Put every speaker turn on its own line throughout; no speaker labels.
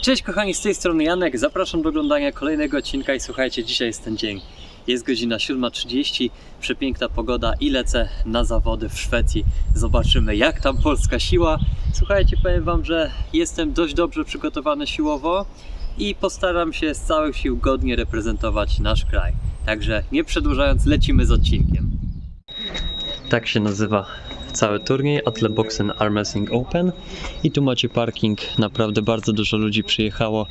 Cześć kochani, z tej strony Janek, zapraszam do oglądania kolejnego odcinka i słuchajcie, dzisiaj jest ten dzień. Jest godzina 7.30, przepiękna pogoda i lecę na zawody w Szwecji. Zobaczymy jak tam polska siła. Słuchajcie, powiem wam, że jestem dość dobrze przygotowany siłowo i postaram się z całych sił godnie reprezentować nasz kraj. Także nie przedłużając, lecimy z odcinkiem. Tak się nazywa cały turniej Atle Boxen Arm Wrestling Open i tu macie parking, naprawdę bardzo dużo ludzi przyjechało.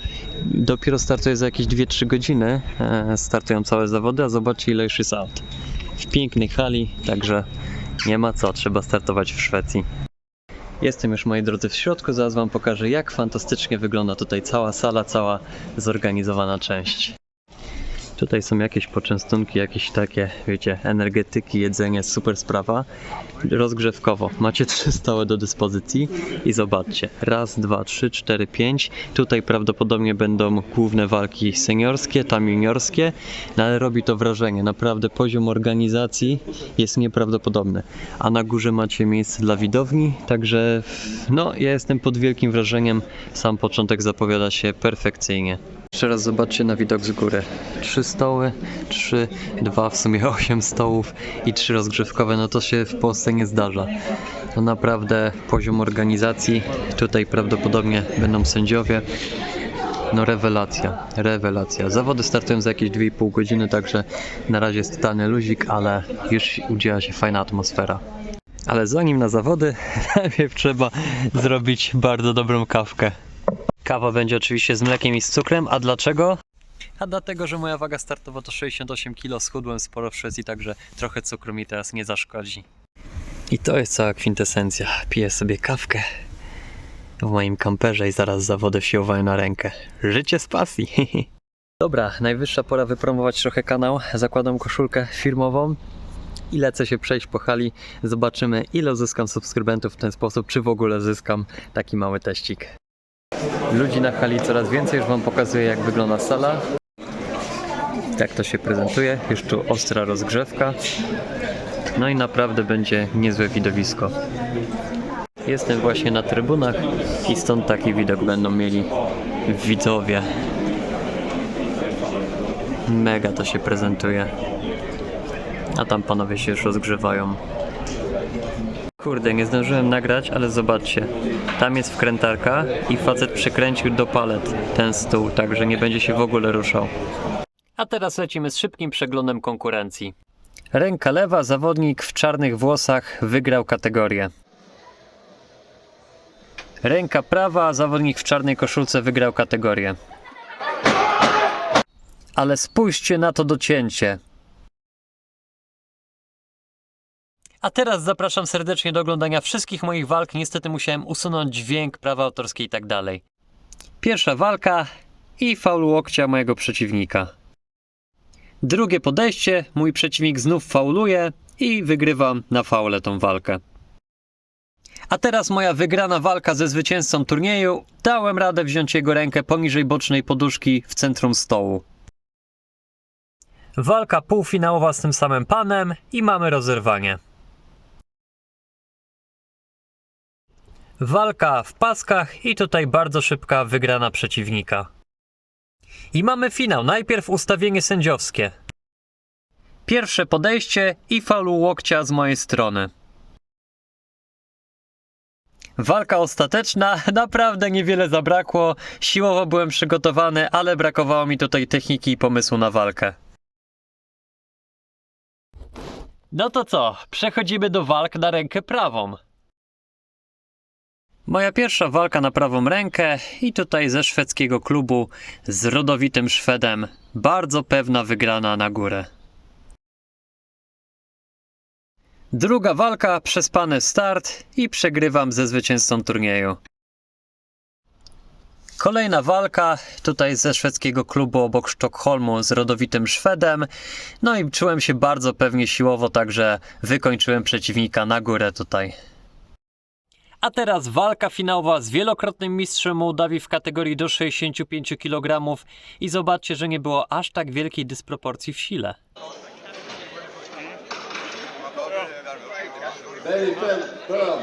Dopiero startuje za jakieś 2-3 godziny, e, startują całe zawody, a zobaczcie ile już jest aut. W pięknej hali, także nie ma co, trzeba startować w Szwecji. Jestem już moi drodzy w środku, zaraz wam pokażę jak fantastycznie wygląda tutaj cała sala, cała zorganizowana część. Tutaj są jakieś poczęstunki, jakieś takie, wiecie, energetyki, jedzenie, super sprawa. Rozgrzewkowo. Macie trzy stoły do dyspozycji i zobaczcie. Raz, dwa, trzy, cztery, pięć. Tutaj prawdopodobnie będą główne walki seniorskie, tam juniorskie, no ale robi to wrażenie. Naprawdę poziom organizacji jest nieprawdopodobny. A na górze macie miejsce dla widowni, także no, ja jestem pod wielkim wrażeniem. Sam początek zapowiada się perfekcyjnie. Jeszcze raz zobaczcie na widok z góry. Trzy stoły, trzy, dwa, w sumie osiem stołów i trzy rozgrzewkowe. No to się w Polsce nie zdarza. To naprawdę poziom organizacji. Tutaj prawdopodobnie będą sędziowie. No rewelacja, rewelacja. Zawody startują za jakieś 2,5 godziny, także na razie jest totalny luzik, ale już udziela się fajna atmosfera. Ale zanim na zawody, najpierw trzeba zrobić bardzo dobrą kawkę. Kawa będzie oczywiście z mlekiem i z cukrem, a dlaczego? A dlatego, że moja waga startowa to 68 kg, schudłem sporo w Szwecji, także trochę cukru mi teraz nie zaszkodzi. I to jest cała kwintesencja. Piję sobie kawkę w moim kamperze i zaraz zawody siłowe na rękę. Życie z pasji. Dobra, najwyższa pora wypromować trochę kanał. Zakładam koszulkę firmową i lecę się przejść po hali. Zobaczymy ile uzyskam subskrybentów w ten sposób, czy w ogóle zyskam taki mały teścik. Ludzi na hali coraz więcej, już Wam pokazuję jak wygląda sala. Jak to się prezentuje. Już tu ostra rozgrzewka. No i naprawdę będzie niezłe widowisko. Jestem właśnie na trybunach i stąd taki widok będą mieli widzowie. Mega to się prezentuje. A tam panowie się już rozgrzewają. Kurde, nie zdążyłem nagrać, ale zobaczcie. Tam jest wkrętarka i facet przykręcił do palet ten stół, także nie będzie się w ogóle ruszał. A teraz lecimy z szybkim przeglądem konkurencji. Ręka lewa, zawodnik w czarnych włosach wygrał kategorię. Ręka prawa, zawodnik w czarnej koszulce wygrał kategorię. Ale spójrzcie na to docięcie. A teraz zapraszam serdecznie do oglądania wszystkich moich walk. Niestety musiałem usunąć dźwięk, prawa autorskie i tak dalej. Pierwsza walka i faul łokcia mojego przeciwnika. Drugie podejście, mój przeciwnik znów fauluje i wygrywam na faule tą walkę. A teraz moja wygrana walka ze zwycięzcą turnieju. Dałem radę wziąć jego rękę poniżej bocznej poduszki w centrum stołu. Walka półfinałowa z tym samym panem i mamy rozerwanie. Walka w paskach i tutaj bardzo szybka wygrana przeciwnika. I mamy finał. Najpierw ustawienie sędziowskie. Pierwsze podejście i faulu łokcia z mojej strony. Walka ostateczna, naprawdę niewiele zabrakło. Siłowo byłem przygotowany, ale brakowało mi tutaj techniki i pomysłu na walkę. No to co, przechodzimy do walk na rękę prawą. Moja pierwsza walka na prawą rękę i tutaj ze szwedzkiego klubu z rodowitym Szwedem. Bardzo pewna wygrana na górę. Druga walka, przespany start i przegrywam ze zwycięzcą turnieju. Kolejna walka, tutaj ze szwedzkiego klubu obok Sztokholmu z rodowitym Szwedem. No i czułem się bardzo pewnie siłowo, także wykończyłem przeciwnika na górę tutaj. A teraz walka finałowa z wielokrotnym mistrzem Mołdawii w kategorii do 65 kg i zobaczcie, że nie było aż tak wielkiej dysproporcji w sile.
Väldigt skön. Skön.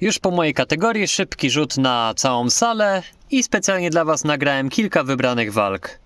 Już po mojej kategorii szybki rzut na całą salę i specjalnie dla Was nagrałem kilka wybranych walk.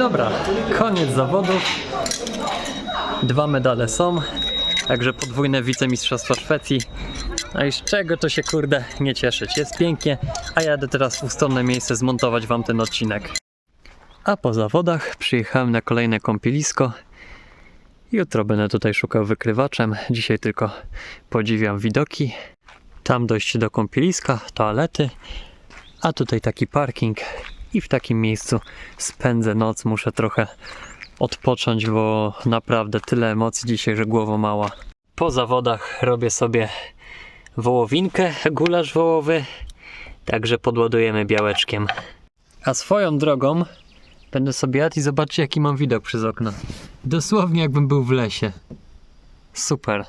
Dobra, koniec zawodów. Dwa medale są, także podwójne wicemistrzostwo Szwecji. No i z czego to się kurde nie cieszyć? Jest pięknie, a jadę teraz w ustronne miejsce zmontować wam ten odcinek. A po zawodach przyjechałem na kolejne kąpielisko. Jutro będę tutaj szukał wykrywaczem. Dzisiaj tylko podziwiam widoki. Tam dojście do kąpieliska, toalety, a tutaj taki parking i w takim miejscu spędzę noc. Muszę trochę odpocząć, bo naprawdę tyle emocji dzisiaj, że głowa mała. Po zawodach robię sobie wołowinkę, gulasz wołowy, także podładujemy białeczkiem. A swoją drogą będę sobie jadł i zobaczcie jaki mam widok przez okno. Dosłownie jakbym był w lesie. Super.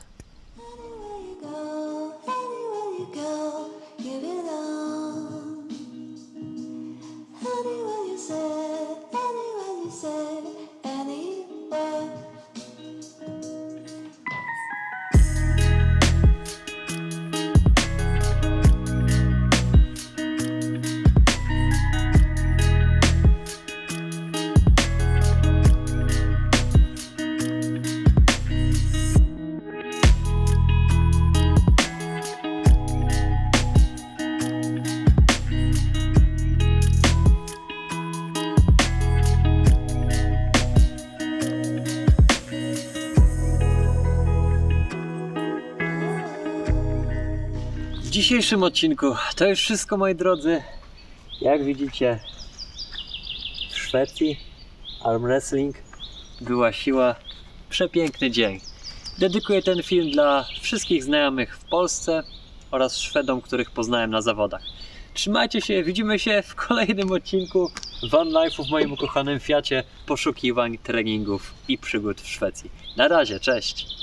Dzisiejszym odcinku to już wszystko moi drodzy. Jak widzicie w Szwecji arm wrestling była siła. Przepiękny dzień. Dedykuję ten film dla wszystkich znajomych w Polsce oraz Szwedom, których poznałem na zawodach. Trzymajcie się, widzimy się w kolejnym odcinku Van Life'u w moim ukochanym Fiacie poszukiwań, treningów i przygód w Szwecji. Na razie, cześć!